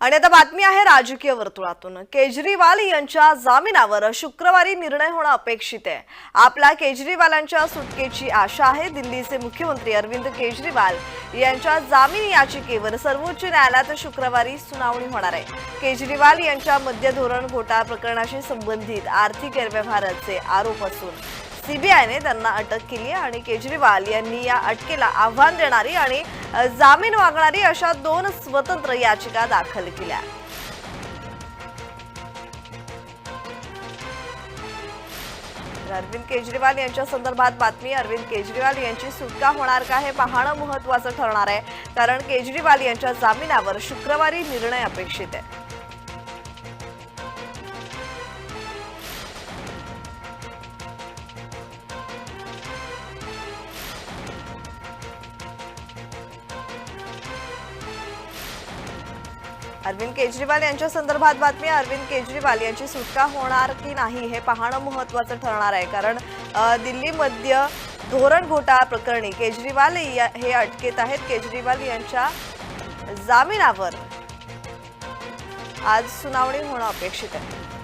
आणि आता बातमी आहे राजकीय वर्तुळातून. केजरीवाल यांच्या जामिनावर शुक्रवारी निर्णय होणं अपेक्षित आहे. आपला केजरीवालांच्या सुटकेची आशा आहे. दिल्लीचे मुख्यमंत्री अरविंद केजरीवाल यांच्या जामीन याचिकेवर सर्वोच्च न्यायालयात शुक्रवारी सुनावणी होणार आहे. केजरीवाल यांच्या मध्य धोरण घोटाळा प्रकरणाशी संबंधित आर्थिक गैरव्यवहाराचे आरोप असून सीबीआयने त्यांना अटक केली आहे आणि केजरीवाल यांनी या अटकेला आव्हान देणारी आणि जामीन मागणारी अशा दोन स्वतंत्र याचिका दाखल केल्या. अरविंद केजरीवाल यांच्या संदर्भात बातमी अरविंद केजरीवाल यांची सुटका होणार का हे पाहणं महत्वाचं ठरणार आहे कारण केजरीवाल यांच्या जामिनावर शुक्रवारी निर्णय अपेक्षित आहे. अरविंद केजरीवाल यांच्या संदर्भात बातमी अरविंद केजरीवाल यांची सुटका होणार की नाही हे पाहणं महत्वाचं ठरणार आहे. कारण दिल्लीमध्ये धोरण घोटाळा प्रकरणी केजरीवाल या- हे अटकेत आहेत. केजरीवाल यांच्या जामिनावर आज सुनावणी होणं अपेक्षित आहे.